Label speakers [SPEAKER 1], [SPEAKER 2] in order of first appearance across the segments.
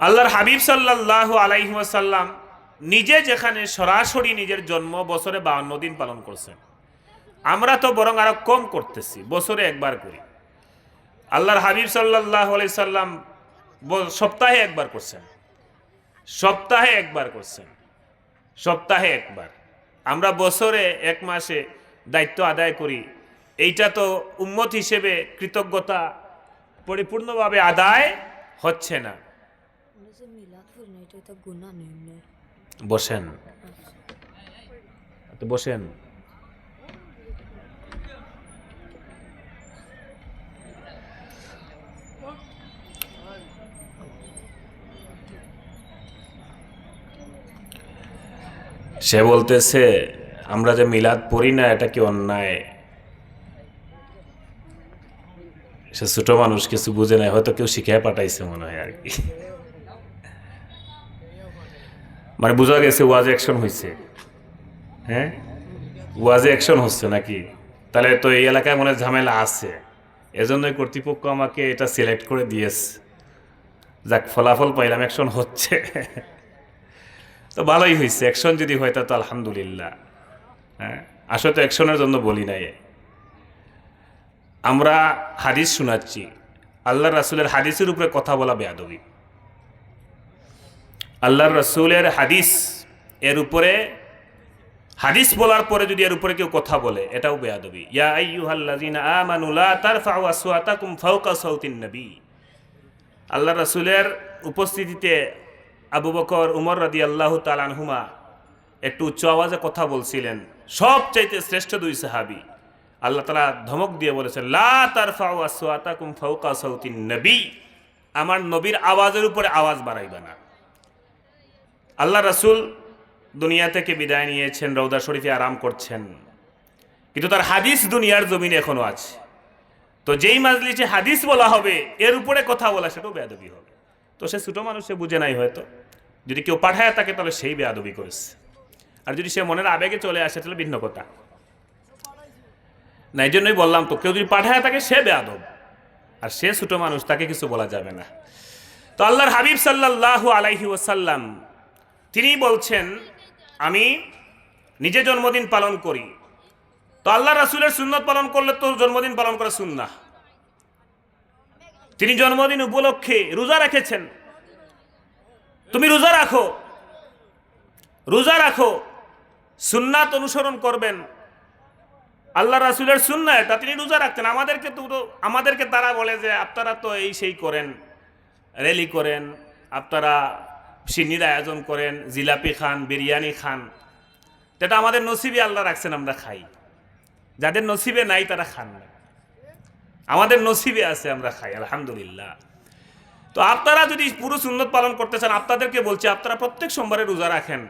[SPEAKER 1] আল্লাহর হাবিব সাল্লাহ আলাইসাল্লাম নিজে যেখানে সরাসরি নিজের জন্ম বছরে বাউন্ন দিন পালন করছেন আমরা তো বরং আরও কম করতেছি, বছরে একবার করি। আল্লাহর হাবিব সাল্লাহ সাল্লাম সপ্তাহে একবার করছেন। সপ্তাহে একবার করছেন। সপ্তাহে একবার। আমরা বছরে এক মাসে দায়িত্ব আদায় করি। এইটা তো উম্মত হিসেবে কৃতজ্ঞতা পরিপূর্ণভাবে আদায় হচ্ছে না। বসেন। বসেন। সে বলতেছে, আমরা যে মিলাদ পড়ি না, এটা কি অন্যায়? সে ছোট মানুষ কিছু বুঝে নাই, হয়তো কেউ শিখে পাঠাইছে মনে হয় আর কি। মানে বোঝা গেছে ওয়াজে অ্যাকশন হয়েছে হ্যাঁ? ওয়াজে অ্যাকশন হচ্ছে নাকি? তাহলে তো এই এলাকায় মনে ঝামেলা আছে। এজন্যই কর্তৃপক্ষ আমাকে এটা সিলেক্ট করে দিয়েছে। যাক, ফলাফল পাইলাম অ্যাকশন হচ্ছে। তো ভালোই হয়েছে অ্যাকশন যদি হয় তা তো আলহামদুলিল্লাহ। হ্যাঁ? আসলে তো অ্যাকশনের জন্য বলি নাই। আমরা হাদিস শোনাচ্ছি। আল্লাহ রাসুলের হাদিসের উপরে কথা বলা বেয়াদবি। আল্লাহর রসুলের হাদিস, এর উপরে, হাদিস বলার পরে যদি এর উপরে কেউ কথা বলে, এটাও বেয়াদবি। নবী। আল্লাহ রসুলের উপস্থিতিতে আবু বকর, উমর রাদিয়াল্লাহু তাআলা আনহুমা একটু উচ্চ আওয়াজে কথা বলছিলেন। সবচাইতে শ্রেষ্ঠ দুই সাহাবী। আল্লাহ তাআলা ধমক দিয়ে বলেছেন, লা তারফাউ আসওয়াতাকুম ফাওকা সাউতিন নবী। আমার নবীর আওয়াজের উপরে আওয়াজ বাড়াইবা না। আল্লাহ রাসুল দুনিয়া থেকে বিদায় নিয়েছেন রৌদা শরীফে আরাম করছেন। কিন্তু তার হাদিস দুনিয়ার জমিনে এখনও আছে। তো যেই মাজলিসে হাদিস বলা হবে, এর উপরে কথা বলা, সেটাও বেয়াদবি হবে। তো সে ছোটো মানুষ, সে বুঝে নাই হয়তো। যদি কেউ পাঠায় তাকে, তাহলে সেই বেয়াদবি করেছে। আর যদি সে মনের আবেগে চলে আসে, তাহলে ভিন্ন কথা। না এই জন্যই বললাম তো, কেউ যদি পাঠায় তাকে, সে বেয়াদব। আর সে ছোটো মানুষ, তাকে কিছু বলা যাবে না। তো আল্লাহর হাবিব সাল্লাল্লাহু আলাইহি ওয়াসাল্লাম তিনি বলছেন, আমি নিজে জন্মদিন পালন করি। তো আল্লাহ রাসুলের সুন্নত পালন করলে তো জন্মদিন পালন করা সুন্না তিনি জন্মদিন উপলক্ষে রোজা রেখেছেন। তুমি রোজা রাখো। রোজা রাখো। সুন্নাত অনুসরণ করবেন। আল্লাহ রাসুলের সুন্না এটা। তিনি রোজা রাখতেন। আমাদেরকে তো আমাদেরকে তারা বলে যে, আপনারা তো এই সেই করেন র্যালি করেন, আপনারা সিন্নির আয়োজন করেন, জিলাপি খান, বিরিয়ানি খান। এটা আমাদের নসিবে আল্লাহ রাখছেন, আমরা খাই। যাদের নসিবে নাই, তারা খান না। আমাদের নসিবে আছে, আমরা খাই, আলহামদুলিল্লাহ। তো আপনারা যদি পুরো সুন্নত পালন করতে চান, আপনাদেরকে বলছি, আপনারা প্রত্যেক সোমবারে রোজা রাখেন।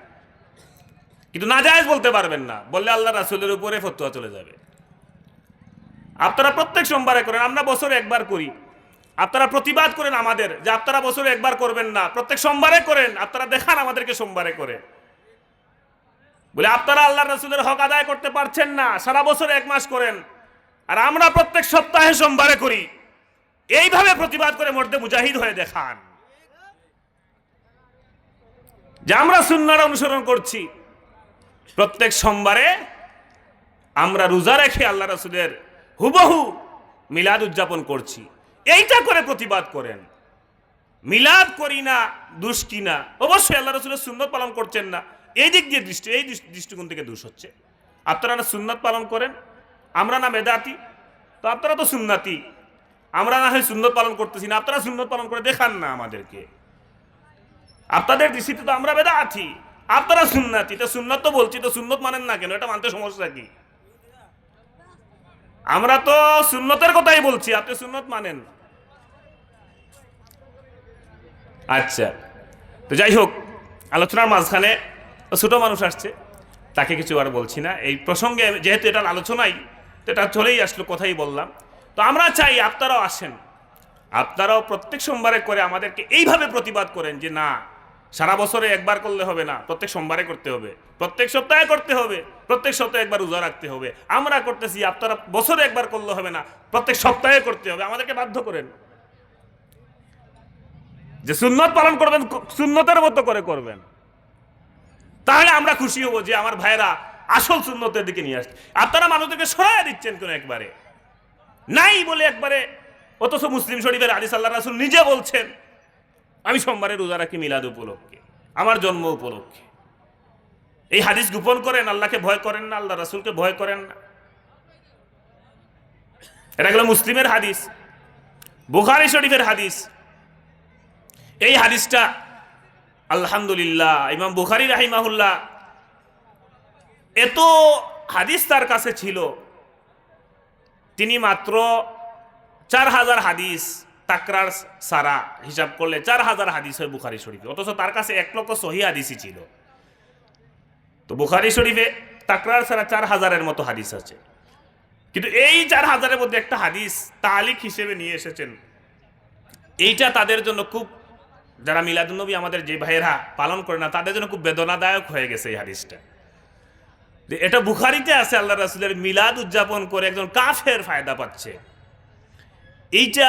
[SPEAKER 1] কিন্তু না জায়েজ বলতে পারবেন না। বললে আল্লাহ রাসুলের উপরে ফতুয়া চলে যাবে। আপনারা প্রত্যেক সোমবারে করেন, আমরা বছরে একবার করি। আপনারা প্রতিবাদ করেন আমাদের যে আপনারা বছরে একবার করবেন না। প্রত্যেক সোমবারে করেন, আপনারা দেখান আমাদেরকে সোমবারে করে। বলে, আপনারা আল্লাহ রসুলের হক আদায় করতে পারছেন না, সারা বছর এক মাস করেন। আর আমরা প্রত্যেক সপ্তাহে সোমবারে করি। এইভাবে প্রতিবাদ করে মধ্যে মুজাহিদ হয়ে দেখান। যে আমরা সুন্নার অনুসরণ করছি, প্রত্যেক সোমবারে আমরা রোজা রেখে আল্লাহ রসুলের হুবহু মিলাদ উদযাপন করছি। এইটা করে প্রতিবাদ করেন। মিলাদ করি না, দুষ কি না? অবশ্যই আল্লাহ রসুলের সুন্নত পালন করছেন না। এই দিক দিয়ে দৃষ্টি, এই দৃষ্টিকোণ থেকে দোষ হচ্ছে। আপনারা না সুন্নত পালন করেন, আমরা না মেদাতি তো আপনারা তো সুন্নাতি। আমরা না হয় সুন্নত পালন করতেছি না, আপনারা সুন্নত পালন করে দেখান না আমাদেরকে। আপনাদের দৃষ্টিতে তো আমরা বেদাতি আপনারা সুন্নাতি, তো সুন্নত তো বলছি, তো সুন্নত মানেন না কেন? এটা মানতে সমস্যা কি? আমরা তো সুন্নতের কথাই বলছি, আপনি সুন্নত মানেন আচ্ছা তো যাই হোক, আলোচনার মাঝখানে ছোটো মানুষ আসছে, তাকে কিছু আর বলছি না। এই প্রসঙ্গে যেহেতু এটার আলোচনাই, তো এটা চলেই আসলো, কথাই বললাম। তো আমরা চাই আপনারাও আসেন, আপনারাও প্রত্যেক সোমবারে করে আমাদেরকে এইভাবে প্রতিবাদ করেন যে না সারা বছরে একবার করলে হবে না, প্রত্যেক সোমবারে করতে হবে, প্রত্যেক সপ্তাহে করতে হবে, প্রত্যেক সপ্তাহে একবার রোজা রাখতে হবে, আমরা করতেছি, আপনারা বছরে একবার করলে হবে না, প্রত্যেক সপ্তাহে করতে হবে, আমাদেরকে বাধ্য করেন। যে সুন্নত পালন করবেন, সুন্নতের মতো করে করবেন। তাহলে আমরা খুশি হব যে আমার ভাইরা আসল সুন্নতের দিকে নিয়ে আসছে। আপনারা মানুষদেরকে সরাই দিচ্ছেন কোন একবারে। নাই বলে একবারে, অথচ মুসলিম শরীফের আলী সাল্লাহ রাসুল নিজে বলছেন আমি সোমবারে রোজা রাখি মিলাদ উপলক্ষে, আমার জন্ম উপলক্ষে। এই হাদিস গোপন করেন? আল্লাহকে ভয় করেন না? আল্লাহ রাসুলকে ভয় করেন না? এটা গেল মুসলিমের হাদিস, বুখারি শরীফের হাদিস। এই হাদিসটা, আলহামদুলিল্লাহ, ইমাম বুখারি রাহিমাহুল্লাহ এত হাদিস তার কাছে ছিল, তিনি মাত্র চার হাজার হাদিস তাকরার সারা হিসাব করলে চার হাজার হাদিস হয় বুখারি শরীফে। অথচ তার কাছে এক লক্ষ সহি হাদিসই ছিল। তো বুখারি শরীফে তাকরার সারা চার হাজারের মতো হাদিস আছে। কিন্তু এই চার হাজারের মধ্যে একটা হাদিস তালিক হিসেবে নিয়ে এসেছেন। এইটা তাদের জন্য খুব, যারা মিলাদুন্নবী আমাদের যে ভাইয়েরা পালন করে না, তাদের জন্য খুব বেদনাদায়ক হয়ে গেছে এই হাদিসটা। যে এটা বুখারিতে আছে আল্লাহ রাসুলের মিলাদ উদযাপন করে একজন কাফের ফায়দা পাচ্ছে। এইটা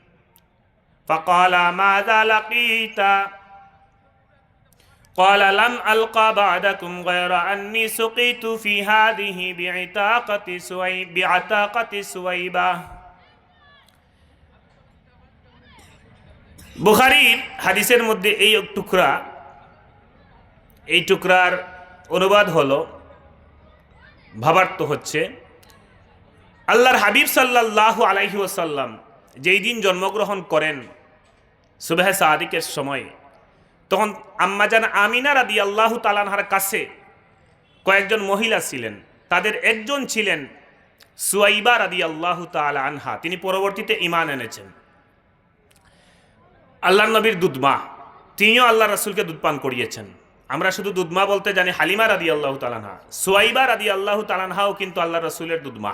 [SPEAKER 1] فقال ماذا لقيت قال لم ألقى بعدكم غير أني سقيت في هذه بعتاقة سويب بعتاقة سويبة বুখারির হাদিসের মধ্যে এই টুকরা এই টুকরার অনুবাদ হলো ভাবার্থ হচ্ছে আল্লাহর হাবিব সাল্লাহ আলাইহি ওসাল্লাম যেই দিন জন্মগ্রহণ করেন, সুবেহ সাদিকের সময়, তখন আম্মাজান আমিনা রাদি আল্লাহ তালানহার কাছে কয়েকজন মহিলা ছিলেন। তাদের একজন ছিলেন সুয়াইবা রাদি আল্লাহ তালা আনহা, তিনি পরবর্তীতে ইমান এনেছেন। আল্লাহ নবীর দুধমা, তিনিও আল্লাহ রাসুলকে দুধ পান করিয়েছেন। আমরা শুধু দুধমা বলতে জানি হালিমা রাদি আল্লাহ তালানহা সুয়াইবা রাদি আল্লাহ তালানহাও কিন্তু আল্লাহ রসুলের দুধমা,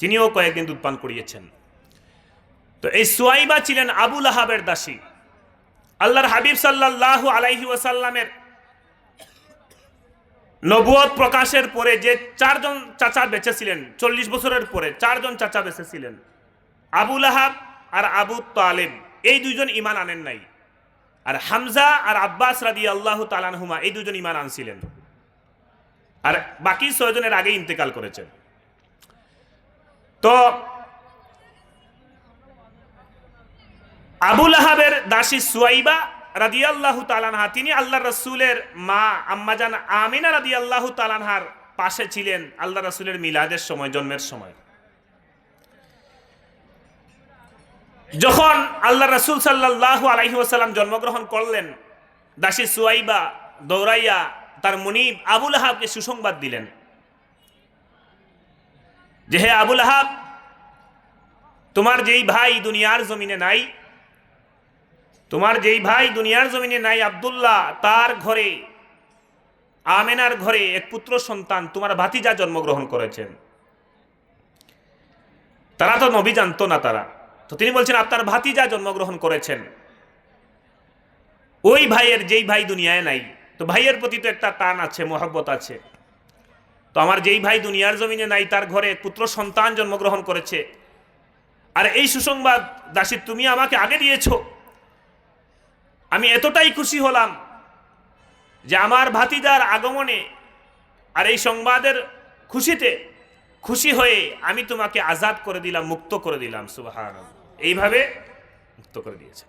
[SPEAKER 1] তিনিও কয়েকদিন দুধ পান করিয়েছেন। তো এই সুয়াইবা ছিলেন আবুল আহাবের দাসী। আল্লাহর হাবিব সাল্লাল্লাহু আলাইহি ওয়াসাল্লামের নবুয়ত প্রকাশের পরে যে চারজন চাচা বেঁচে ছিলেন চল্লিশ বছরের পরে চারজন চাচা বেঁচে ছিলেন আবুল আহাব আর আবু তালেব, এই দুইজন ইমান আনেন নাই। আর হামজা আর আব্বাস রাদি আল্লাহ তালানহুমা এই দুজন ইমান আনছিলেন। আর বাকি ছয়জনের আগে ইন্তেকাল করেছেন। তো আবুল আহাবের দাসী সুয়াইবা রাদিয়াল্লাহু তালানহা তিনি আল্লাহ রসুলের মা আম্মাজান আমিনা রাদিয়াল্লাহু তালানহার পাশে ছিলেন আল্লাহ রসুলের মিলাদের সময়, জন্মের সময়। যখন আল্লাহ রসুল সাল্লাহ আলাইহি ওসাল্লাম জন্মগ্রহণ করলেন, দাসী সুয়াইবা দৌড়াইয়া তার মুনিব আবুল আহাবকে সুসংবাদ দিলেন যে, হে আবুল আহাব তোমার যেই ভাই দুনিয়ার জমিনে নাই তোমার যেই ভাই দুনিয়ার জমিনে নাই, আবদুল্লাহ, তার ঘরে, আমেনার ঘরে এক পুত্র সন্তান তোমার ভাতিজা জন্মগ্রহণ করেছেন। তারা তো নবী জানতো না তারা। তো তিনি বলছেন আপনার ভাতিজা জন্মগ্রহণ করেছেন। ওই ভাইয়ের যেই ভাই দুনিয়ায় নাই, তো ভাইয়ের প্রতি তো একটা টান আছে, মহব্বত আছে। তো আমার যেই ভাই দুনিয়ার জমিনে নাই, তার ঘরে পুত্র সন্তান জন্মগ্রহণ করেছে। আর এই সুসংবাদ দাসী, তুমি আমাকে আগে দিয়েছ। আমি এতটাই খুশি হলাম যে আমার ভাতিদার আগমনে আর এই সংবাদের খুশিতে খুশি হয়ে আমি তোমাকে আজাদ করে দিলাম, মুক্ত করে দিলাম সুবাহ এইভাবে মুক্ত করে দিয়েছে।